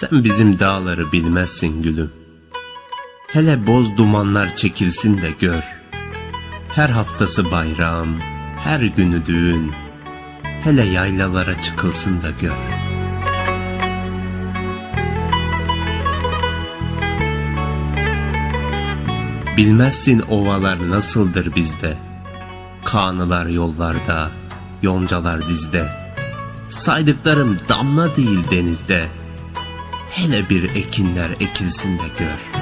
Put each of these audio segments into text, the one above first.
Sen bizim dağları bilmezsin gülüm. Hele boz dumanlar çekilsin de gör. Her haftası bayram, her günü düğün. Hele yaylalara çıkılsın da gör. Bilmezsin ovalar nasıldır bizde. Kanılar yollarda, yoncalar dizde. Saydıklarım damla değil denizde. Hele bir ekinler ekilsin de gör.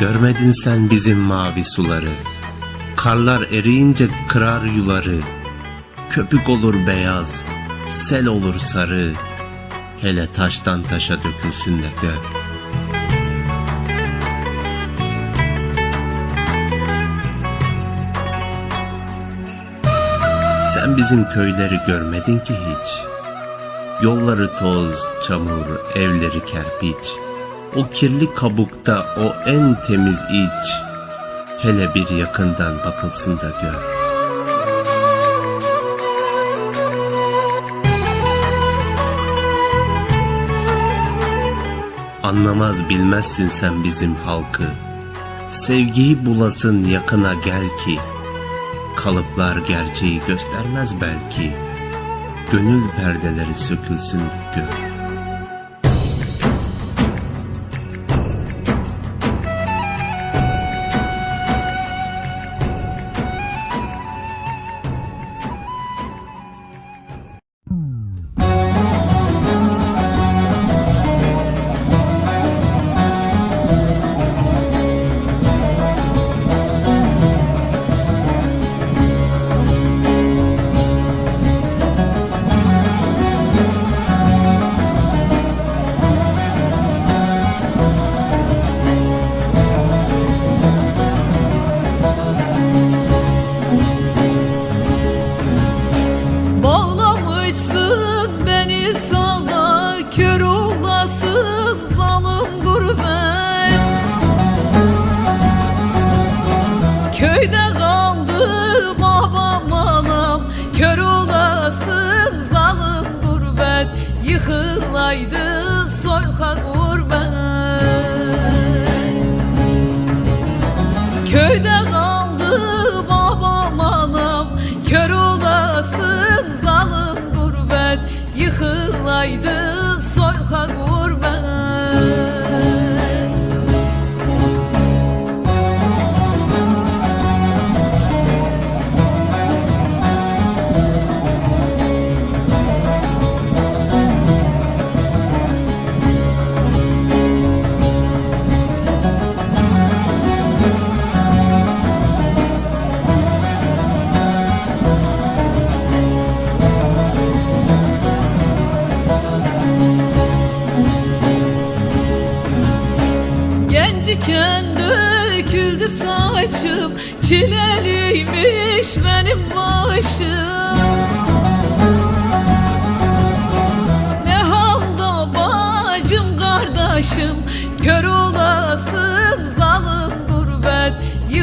Görmedin sen bizim mavi suları. Karlar eriyince kırar yuları. Köpük olur beyaz, sel olur sarı. Hele taştan taşa dökülsün de gör. Sen bizim köyleri görmedin ki hiç. Yolları toz, çamur, evleri kerpiç. O kirli kabukta o en temiz iç. Hele bir yakından bakılsın da gör. Anlamaz bilmezsin sen bizim halkı. Sevgiyi bulasın yakına gel ki. Kalıplar gerçeği göstermez belki. Gönül perdeleri sökülsün gör.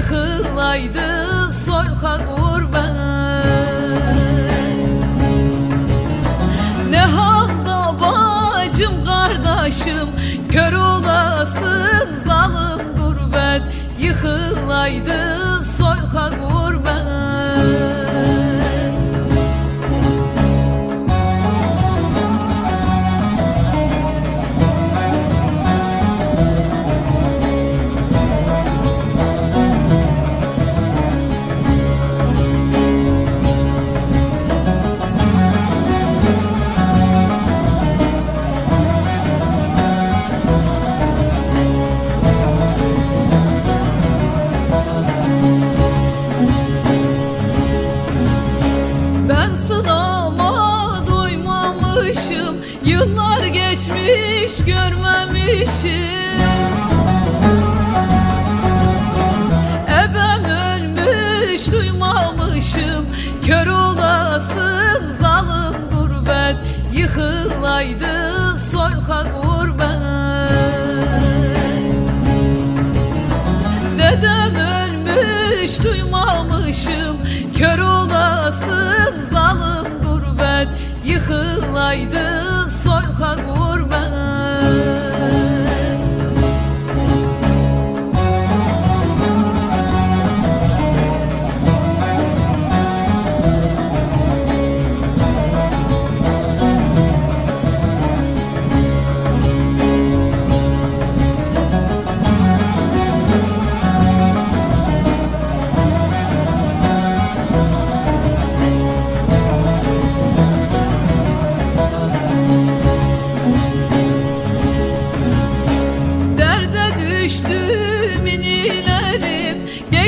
Yıkılaydı soyka gurbet. Ne halda bacım kardeşim Kör olasın zalim gurbet. Yıkılaydı Kör olasın zalim gurbet Yıkılaydı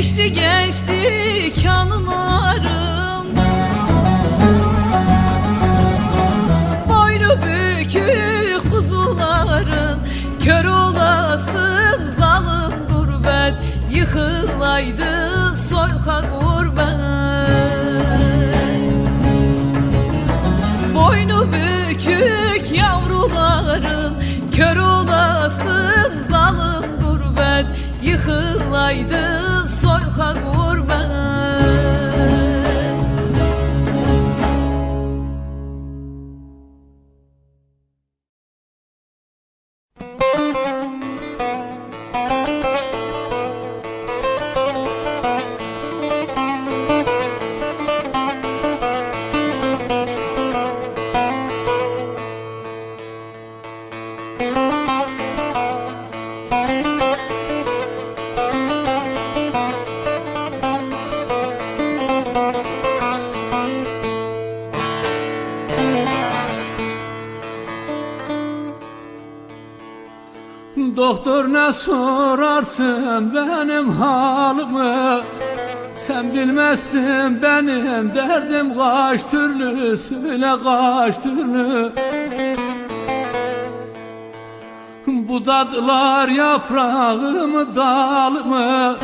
Geçti geçti kanlarım. Boynu bükük kuzularım. Kör olasın zalim gurbet. Yıkılaydı soyka gurbet. Boynu bükük yavrularım. Kör olasın zalim gurbet. Yıkılaydı sorarsın benim halımı Sen bilmezsin benim derdim kaç türlü Söyle kaç türlü. Budadılar yaprağımı dalımı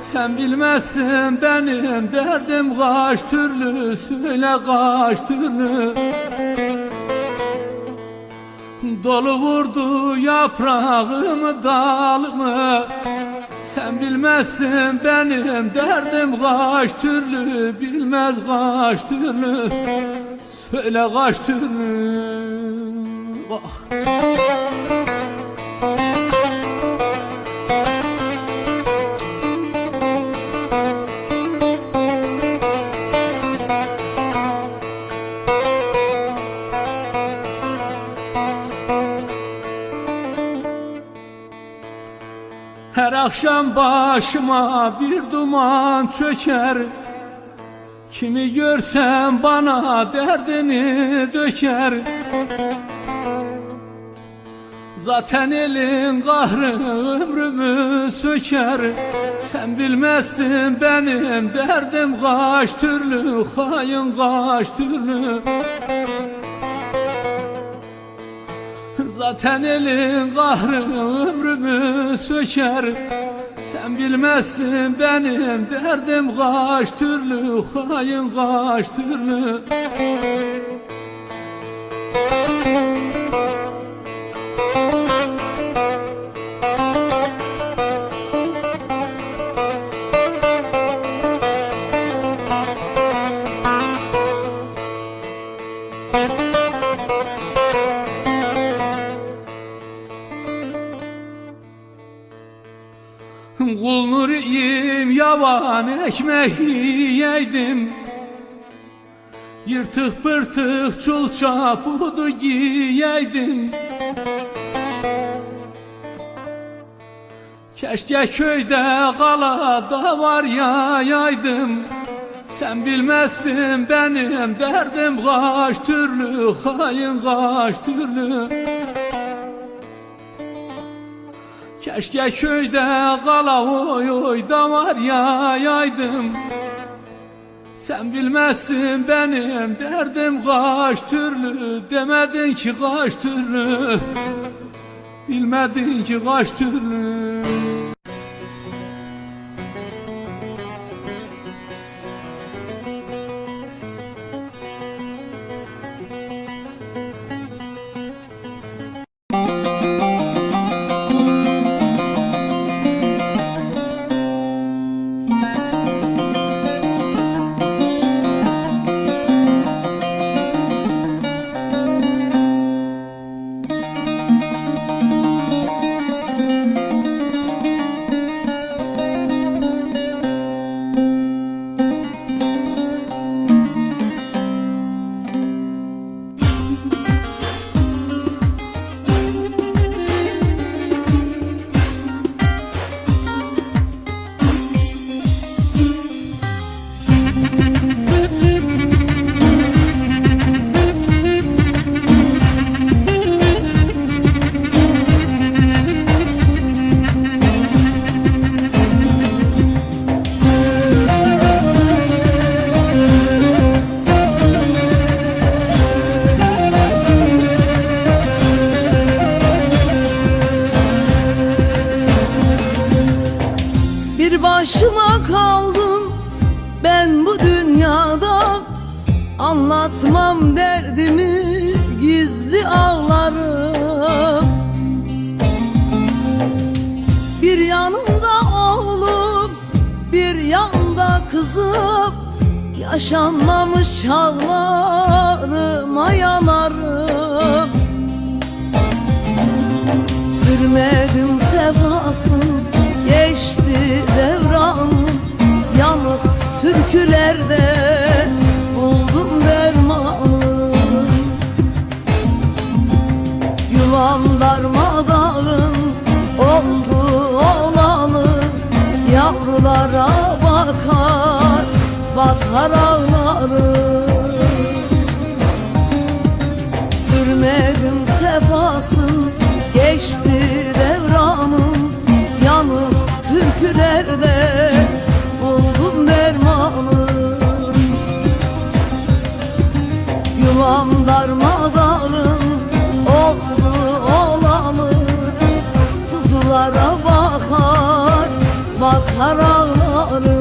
Sen bilmezsin benim derdim kaç türlü Söyle kaç türlü Dolu vurdu yaprağımı dalımı Sen bilmezsin benim derdim kaç türlü Bilmez kaç türlü. Söyle kaç türlü. Bak akşam başıma bir duman çöker. Kimi görsem bana derdini döker. Zaten elin kahrı ömrümü söker. Sen bilmezsin benim derdim kaç türlü Hayın kaç türlü Zaten elin kahrı ömrümü söker. Sen bilmezsin benim derdim kaç türlü Hayın kaç türlü Kul nuriyim yavan ekmek yiyeydim. Yırtık pırtık çul çapudu giyeydim. Keşke köyde kalada var ya yaydım Sen bilmezsin benim derdim kaç türlü Hayın kaç türlü Keşke köyde kala oy oy da var ya yaydım Sen bilmezsin benim derdim kaç türlü Demedin ki kaç türlü Bilmedin ki kaç türlü başıma kaldım ben bu dünyada Anlatmam derdimi gizli ağlarım. Bir yanımda oğlum bir yanda kızım. Yaşanmamış çağlarıma yanarım. Sürmedim sefasını geçti devran. Yanık türkülerde buldum dermanı Yuvam darmadağın oldu olanı. Yavrulara bakar bakar ağlarım Sürmedim sefasın darmadağın oldu olanı Kuzulara bakar bakar ağlarım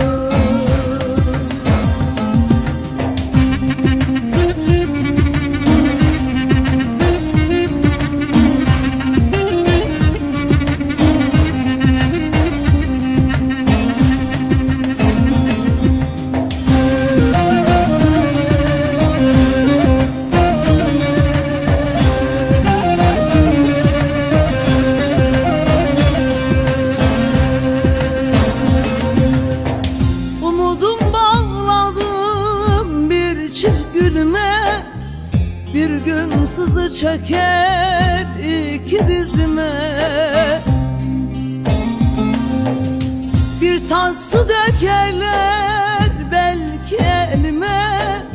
Bir gün sızı çöker iki dizime Bir tas su dökerler belki elime.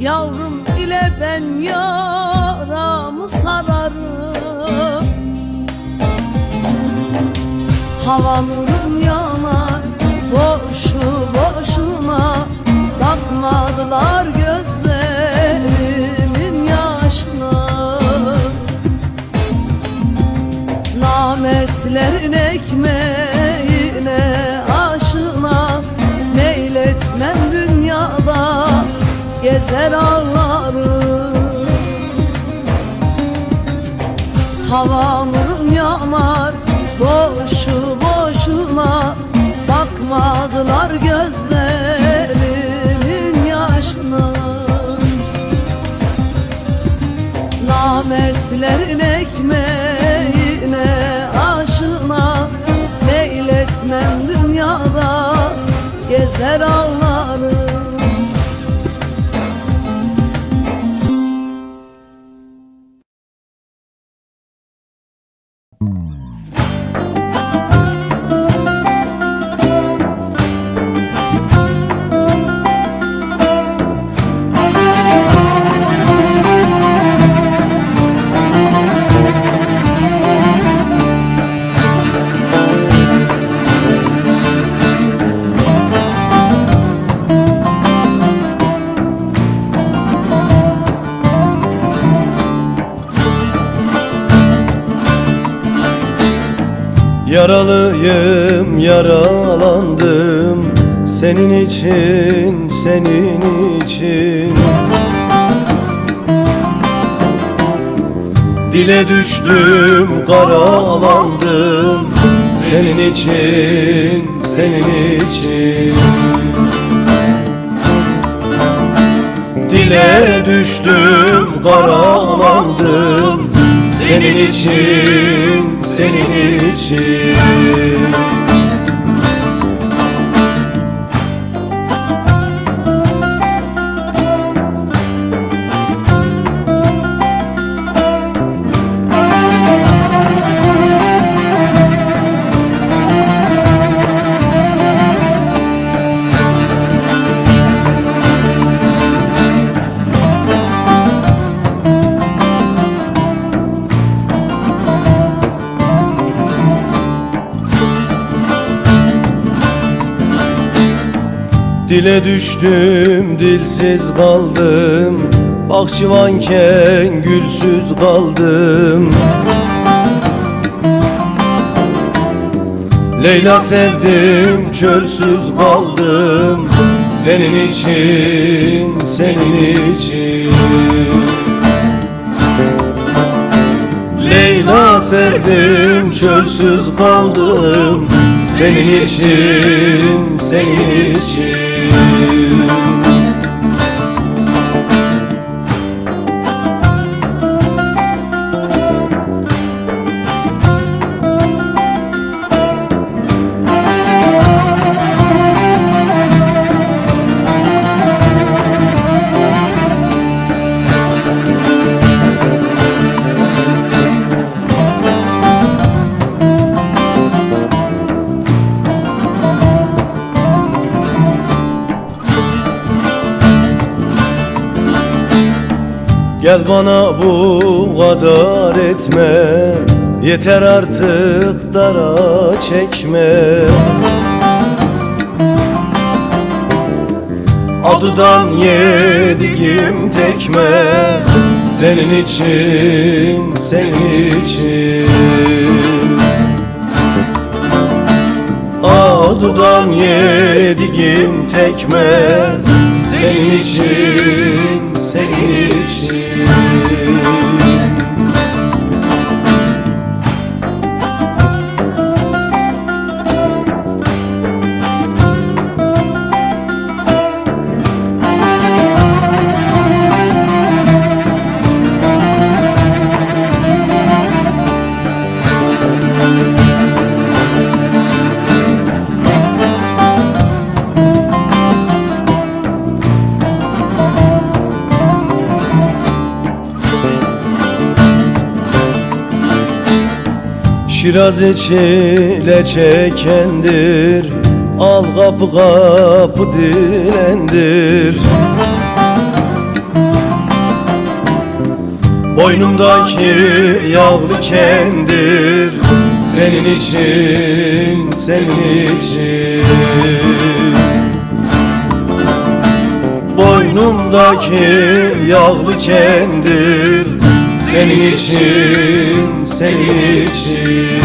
Yavrum ile ben yaramı sararım. Hava nurum yanar boşu boşuna. Bakmadılar gözlerimin Namertlerin ekmeğine aşına Meyletmem dünyada gezer ağlarım Hava nurum yanar boşu boşuna Bakmadılar gözlerimin yaşına. Namertlerin ekmeğine gezer ağlarım Yaralıyım, yaralandım. Senin için, senin için. Dile düştüm, karalandım. Senin için, senin için. Dile düştüm, karalandım Senin için, senin için Dile düştüm dilsiz kaldım. Bahçıvanken gülsüz kaldım. Leyla sevdim çölsüz kaldım. Senin için, senin için. Leyla sevdim, çölsüz kaldım. Senin için, senin için Gel bana bu kadar etme. Yeter artık dara çekme. Adudan yediğim tekme. Senin için, senin için. Adudan yediğim tekme. Senin için, senin için Şiraz çile çekendir Al kapı kapı dilendir. Boynumdaki yağlı kendir Senin için, senin için. Boynumdaki yağlı kendir Senin için, senin için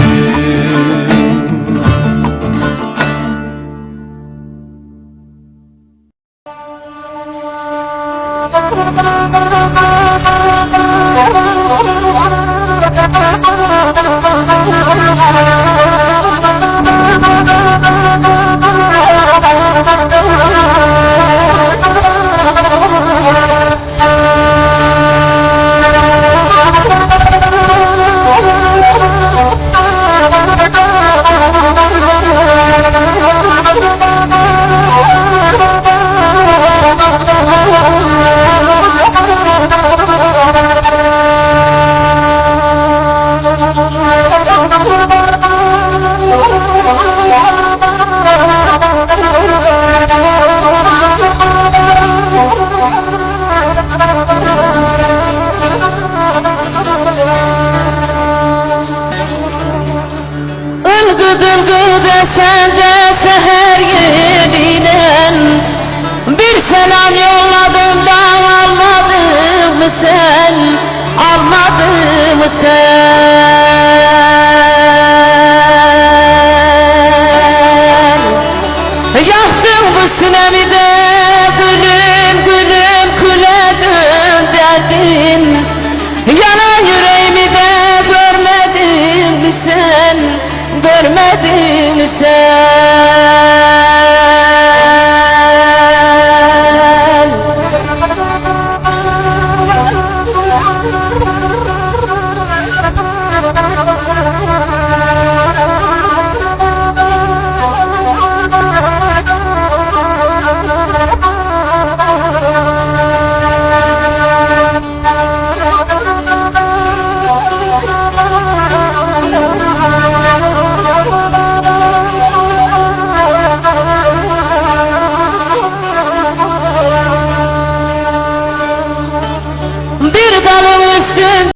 Desen de seher yeniden Bir selam almadın mı sen anladın mı sen? Yaktın bu sinem